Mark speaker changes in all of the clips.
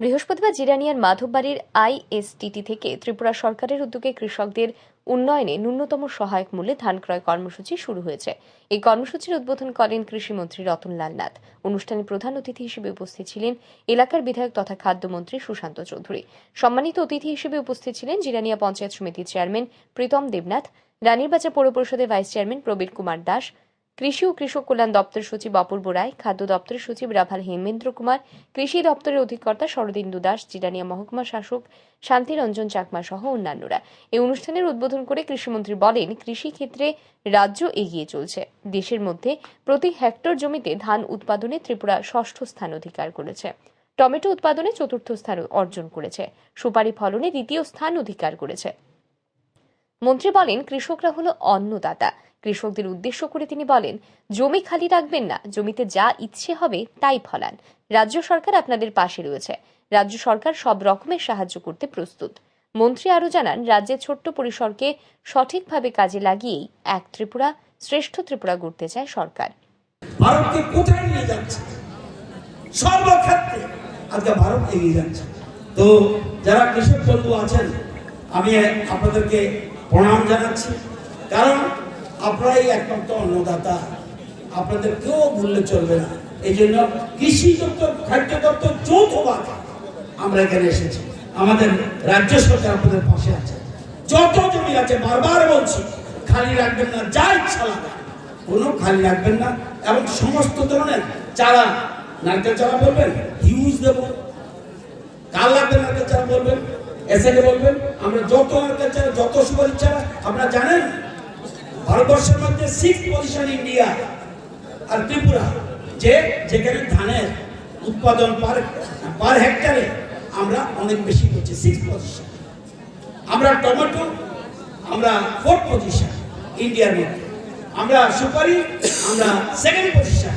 Speaker 1: বৃহস্পতিবার জিরানিয়ার মাধববাড়ির আইএসটিটি থেকে ত্রিপুরা সরকারের উদ্যোগে কৃষকদের উন্নয়নে ন্যূনতম সহায়ক মূল্যে ধান ক্রয় কর্মসূচি শুরু হয়েছে। এই কর্মসূচির উদ্বোধন করেন কৃষিমন্ত্রী রতনলাল নাথ। অনুষ্ঠানে প্রধান অতিথি হিসেবে উপস্থিত ছিলেন এলাকার বিধায়ক তথা খাদ্যমন্ত্রী সুশান্ত চৌধুরী। সম্মানিত অতিথি হিসেবে উপস্থিত ছিলেন জিরানিয়া পঞ্চায়েত সমিতির চেয়ারম্যান প্রীতম দেবনাথ, রানীরবাজার পৌর পরিষদের ভাইস চেয়ারম্যান প্রবীর কুমার দাস কৃষি ও কৃষক কল্যাণ দপ্তর সচিব অপূর্ব রায়, খাদ্য দপ্তরের সচিব রাভাল হেমেন্দ্র কুমার, কৃষি দপ্তরের অধিকর্তা শরদিন্দু দাস, জিরানিয়া মহকুমা শাসক শান্তিরঞ্জন চাকমা সহ অন্যান্যরা। এই অনুষ্ঠানের উদ্বোধন করে কৃষিমন্ত্রী বলেন, কৃষি ক্ষেত্রে রাজ্য এগিয়ে চলছে। দেশের মধ্যে প্রতি হেক্টর জমিতে ধান উৎপাদনে ত্রিপুরা ষষ্ঠ স্থান অধিকার করেছে। টমেটো উৎপাদনে চতুর্থ স্থান অর্জন করেছে। সুপারি ফলনে দ্বিতীয় স্থান অধিকার করেছে। মন্ত্রী বলেন, কৃষকরা হলো অন্নদাতা। কৃষকদের উদ্দেশ্য করে তিনি বলেন, জমি খালি রাখবেন না, জমিতে যা ইচ্ছে হবে তাই ফলান। রাজ্য সরকার আপনাদের পাশে রয়েছে। রাজ্য সরকার সব রকমের সাহায্য করতে প্রস্তুত। মন্ত্রী আরও জানান রাজ্যের ছোট্ট পরিসরকে সঠিকভাবে কাজে লাগিয়েই এক ত্রিপুরা, শ্রেষ্ঠ ত্রিপুরা গড়তে চায় সরকার।
Speaker 2: ভারতকে কোথায় নিয়ে যাচ্ছে? সর্বক্ষেত্রে আজকে ভারত এগিয়ে যাচ্ছে। তো যারা কৃষক বন্ধু আছেন, আমি আপনাদেরকে প্রণাম জানাচ্ছি। কারণ আপনারাই একমাত্র অন্নদাতা। আপনাদের কেউ ভুললে চলবে না। এই জন্য কৃষি দপ্তর খাদ্য দপ্তর যৌথভাবে আমরা এখানে এসেছি। আমাদের রাজ্য সরকার আপনাদের পাশে আছে। যত জমি আছে, বারবার বলছি, খালি রাখবেন না, যা ইচ্ছা লাগান। কোনো খালি রাখবেন না এবং সমস্ত ধরনের চারা, নারকেল চারা বলবেন, হিউজ দেবো। কাল লাগবে নারকেল চারা বলবেন? এসে বলবেন? আমরা যত নারকেল চারা, যত সুপারি চারা, আপনারা জানেন? ভারতবর্ষের মধ্যে সিক্স পজিশন ইন্ডিয়া আর ত্রিপুরা, যে যেখানে ধানের উৎপাদন পার পার হেক্টরে আমরা অনেক বেশি করছি সিক্স পজিশন আমরা টমেটো, আমরা ফোর্থ পজিশন ইন্ডিয়ার মধ্যে। আমরা সুপারি, আমরা second position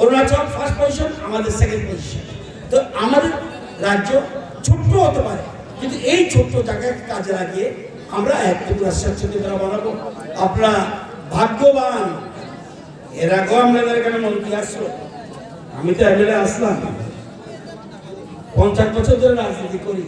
Speaker 2: Arunachal first position আমাদের সেকেন্ড পজিশন তো আমাদের রাজ্য ছোট্ট হতে পারে, কিন্তু এই ছোট্ট জায়গায় কাজে লাগিয়ে আমরা এক ত্রিপুরা স্বচ্ছ ত্রিপুরা বানাবো আপনারা ভাগ্যবান। এর আগেও আপনাদের এখানে মন্ত্রী আসলো। আমি তো এমএলএ আসলাম। পঞ্চাশ বছর ধরে রাজনীতি করি।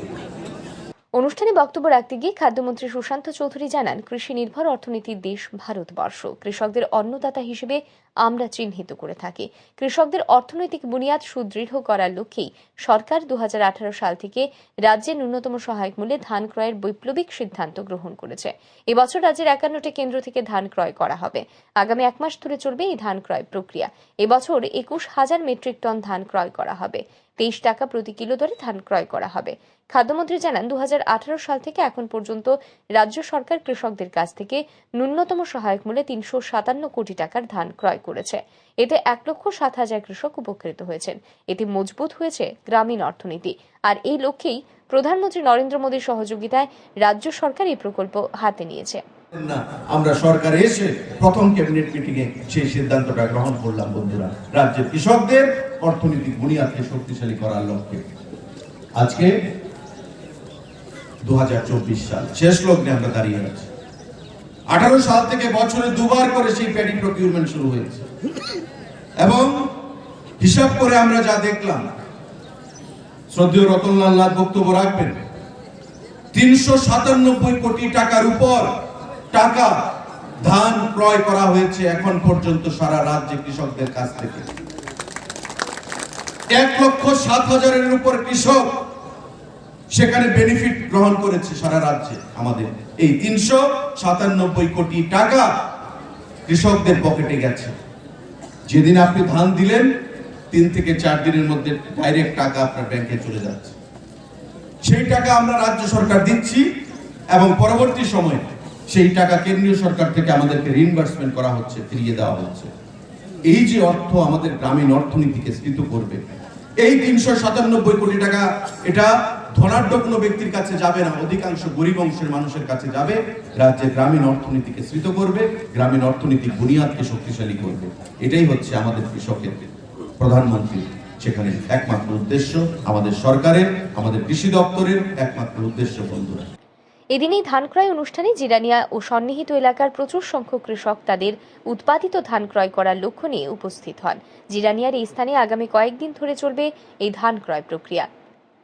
Speaker 1: অনুষ্ঠানে বক্তব্য রাখতে গিয়ে খাদ্যমন্ত্রী সুশান্ত চৌধুরী জানান, কৃষি নির্ভর অর্থনীতির দেশ, ভারতবর্ষ। কৃষকদের অন্নদাতা হিসেবে আমরা চিহ্নিত করে থাকি। কৃষকদের অর্থনৈতিক বুনিয়াদ সুদৃঢ় করার লক্ষ্যেই সরকার দু হাজার আঠারো সাল থেকে রাজ্যের ন্যূনতম সহায়ক মূল্যে ধান ক্রয়ের বৈপ্লবিক সিদ্ধান্ত গ্রহণ করেছে। এবছর রাজ্যের একান্নটি কেন্দ্র থেকে ধান ক্রয় করা হবে। আগামী এক মাস ধরে চলবে এই ধান ক্রয় প্রক্রিয়া। এবছর একুশ হাজার মেট্রিক টন ধান ক্রয় করা হবে। তেইশ টাকা প্রতি কিলো দরে ধান ক্রয় করা হবে। খাদ্যমন্ত্রী জানান দু হাজার আঠারো সাল থেকে এখন পর্যন্ত রাজ্য সরকার কৃষকদের কাছ থেকে ন্যূনতম সহায়ক মূল্যে তিনশো সাতান্ন কোটি টাকার ধান ক্রয় করেছে। এতে এক লক্ষ সাত হাজার কৃষক উপকৃত হয়েছেন। এতে মজবুত হয়েছে গ্রামীণ অর্থনীতি। আর এই লক্ষ্যেই প্রধানমন্ত্রী নরেন্দ্র মোদীর সহযোগিতায় রাজ্য সরকার এই প্রকল্প হাতে নিয়েছে।
Speaker 3: আমরা সরকারে এসে প্রথম ক্যাবিনেট মিটিং এ সেই সিদ্ধান্তটা গ্রহণ করলাম, বন্ধুরা। রাজ্যের কৃষকদের অর্থনৈতিক বুনিয়াদকে শক্তিশালী করার লক্ষ্যে। আজকে দু হাজার চব্বিশ সাল, শেষ লগ্নে আমরা দাঁড়িয়ে আছি। আঠারো সাল থেকে বছরে দুবার করে সেই প্যাডি প্রকিউরমেন্ট শুরু হয়েছে। এবং হিসাব করে আমরা যা দেখলাম, শ্রদ্ধেয় রতনলাল নাথ বক্তব্য রাখবেন, তিনশো সাতানব্বই কোটি টাকার উপর টাকা ধান ক্রয় করা হয়েছে এখন পর্যন্ত সারা রাজ্যে কৃষকদের কাছ থেকে। এক লক্ষ সাত হাজারের উপর কৃষক সেখানে বেনিফিট গ্রহণ করেছে সারা রাজ্যে, আমাদের। এই তিনশো সাতানব্বই কোটি টাকা কৃষকদের পকেটে গেছে। যেদিন আপনি ধান দিলেন, তিন থেকে চার দিনের মধ্যে ডাইরেক্ট টাকা আপনার ব্যাংকে চলে যাচ্ছে। সেই টাকা আমরা রাজ্য সরকার দিচ্ছি এবং পরবর্তী সময়ে সেই টাকা কেন্দ্রীয় সরকার থেকে আমাদেরকে রিইনভার্সমেন্ট করা হচ্ছে, ফিরিয়ে দেওয়া হচ্ছে। এই যে অর্থ আমাদের গ্রামীণ অর্থনীতিকে স্ফীত করবে, এই তিনশো সাতানব্বই কোটি টাকা, এটা ধনাঢ্য কোনো ব্যক্তির কাছে যাবে না, অধিকাংশ গরিব অংশের মানুষের কাছে যাবে। রাজ্যের গ্রামীণ অর্থনীতিকে স্ফীত করবে, গ্রামীণ অর্থনীতির বুনিয়াদকে শক্তিশালী করবে। এটাই হচ্ছে আমাদের কৃষকের প্রধানমন্ত্রী, সেখানে একমাত্র উদ্দেশ্য আমাদের সরকারের, আমাদের কৃষি দপ্তরের একমাত্র উদ্দেশ্য বন্ধুরা।
Speaker 1: এদিনেই ধান ক্রয় অনুষ্ঠানে জিরানিয়া ও সন্নিহিত এলাকার প্রচুর সংখ্যক কৃষক তাদের উৎপাদিত ধান ক্রয় করার লক্ষ্য নিয়ে উপস্থিত হন। জিরানিয়ার এই স্থানে আগামী কয়েকদিন ধরে চলবে এই ধান ক্রয় প্রক্রিয়া।